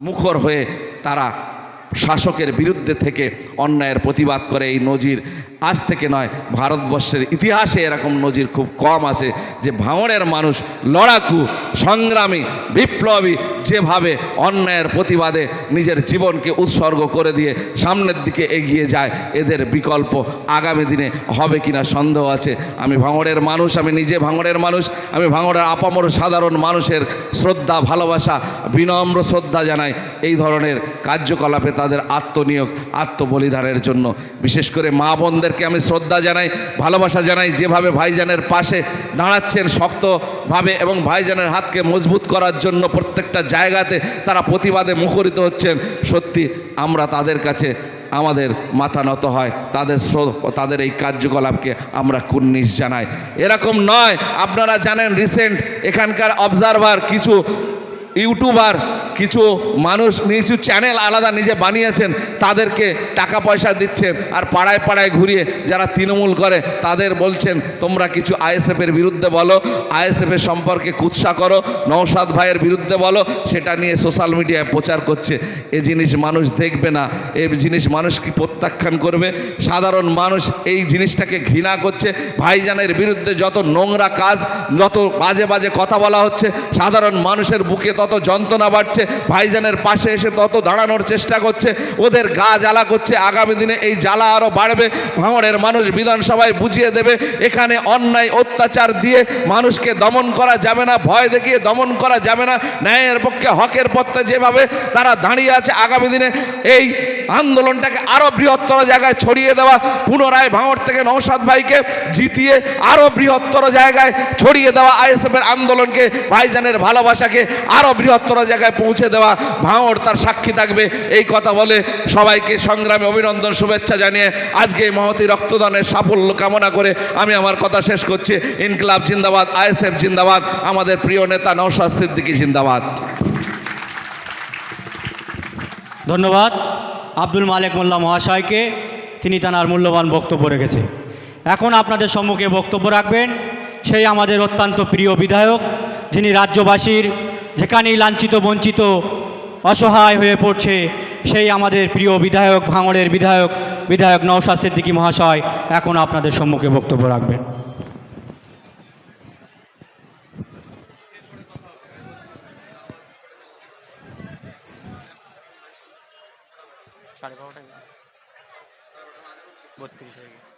মুখর হয়ে তারা শাসকের বিরুদ্ধে থেকে অন্যায়ের প্রতিবাদ করে এই নজির আজ থেকে নয়, ভারতবর্ষের ইতিহাসে এরকম নজির খুব কম আছে যে ভাঙড়ের মানুষ লড়াকু, সংগ্রামী, বিপ্লবী যেভাবে অন্যায়ের প্রতিবাদে নিজের জীবনকে উৎসর্গ করে দিয়ে সামনের দিকে এগিয়ে যায়, এদের বিকল্প আগামী দিনে হবে কিনা সন্দেহ আছে। আমি ভাঙড়ের মানুষ, আমি নিজে ভাঙড়ের মানুষ, আমি ভাঙড়ের আপামর সাধারণ মানুষের শ্রদ্ধা, ভালোবাসা, বিনম্র শ্রদ্ধা জানাই। এই ধরনের কার্যকলাপে তাদের আত্মনিয়োগ, আত্মবলিদানের জন্য। বিশেষ করে মা বোনদেরকে আমি শ্রদ্ধা জানাই, ভালোবাসা জানাই, যেভাবে ভাইজানের পাশে দাঁড়াচ্ছেন শক্তভাবে এবং ভাইজানের হাতকে মজবুত করার জন্য প্রত্যেকটা জায়গাতে তারা প্রতিবাদে মুখরিত হচ্ছেন, সত্যি আমরা তাদের কাছে আমাদের মাথা নত হয়, তাদের তাদের এই কার্যকলাপকে আমরা কুর্নিশ জানাই। এরকম নয়, আপনারা জানেন রিসেন্ট এখানকার অবজারভার কিছু ইউটিউবার কিছু মানুষ, কিছু চ্যানেল আলাদা নিজে বানিয়েছেন, তাদেরকে টাকা পয়সা দিচ্ছেন আর পাড়ায় পাড়ায় ঘুরিয়ে যারা তৃণমূল করে, তাদের বলছেন, তোমরা কিছু আইএসএফের বিরুদ্ধে বলো আইএসএফের সম্পর্কে কুৎসা করো নৌসাদ ভাইয়ের বিরুদ্ধে বলো, সেটা নিয়ে সোশ্যাল মিডিয়ায় প্রচার করছে। এ জিনিস মানুষ দেখবে না। এ জিনিস মানুষ কি প্রত্যাখ্যান করবে? সাধারণ মানুষ এই জিনিসটাকে ঘৃণা করছে। ভাইজানের বিরুদ্ধে যত নোংরা কাজ, যত বাজে বাজে কথা বলা হচ্ছে, সাধারণ মানুষের বুকে তত যন্ত্রণা বাড়ছে ভাইজানের পাশে এসে তত দাঁড়ানোর চেষ্টা করছে। ওদের গা জ্বালা করছে। আগামী দিনে এই জ্বালা আরও বাড়বে। ভাঙড়ের মানুষ বিধানসভায় বুঝিয়ে দেবে, এখানে অন্যায় অত্যাচার দিয়ে মানুষকে দমন করা যাবে না, ভয় দেখিয়ে দমন করা যাবে না। ন্যায়ের পক্ষে হকের পথে যেভাবে তারা দাঁড়িয়ে আছে, আগামী দিনে এই আন্দোলনটাকে আরও বৃহত্তর জায়গায় ছড়িয়ে দেওয়া, পুনরায় ভাঙড় থেকে নৌসাদ ভাইকে জিতিয়ে আরও বৃহত্তর জায়গায় ছড়িয়ে দেওয়া আইএসএফের আন্দোলনকে, ভাইজানের ভালোবাসাকে আরও বৃহত্তর জায়গায় পৌঁছে দেওয়া ভাঙড় তার সাক্ষী থাকবে। এই কথা বলে সবাইকে সংগ্রামে অভিনন্দন, শুভেচ্ছা জানিয়ে আজকে এই মহতি রক্তদানের সাফল্য কামনা করে আমি আমার কথা শেষ করছি। ইনকলাব জিন্দাবাদ, আইএসএফ জিন্দাবাদ, আমাদের প্রিয় নেতা নৌসাদ সিদ্দিকী জিন্দাবাদ। ধন্যবাদ। আব্দুল মালেক মোল্লা মহাশয়কে তিনি তার মূল্যবান বক্তব্য রেখেছে। এখন আপনাদের সম্মুখে বক্তব্য রাখবেন সেই আমাদের অত্যন্ত প্রিয় বিধায়ক, যিনি রাজ্যবাসীর যেখানেই লাঞ্ছিত, বঞ্চিত, অসহায় হয়ে পড়ছে, সেই আমাদের প্রিয় বিধায়ক, ভাঙড়ের বিধায়ক বিধায়ক নওশাদ সিদ্দিকী মহাশয় এখন আপনাদের সম্মুখে বক্তব্য রাখবেন। সাড়ে বারোটায়। বত্রিশ হয়ে গেছে।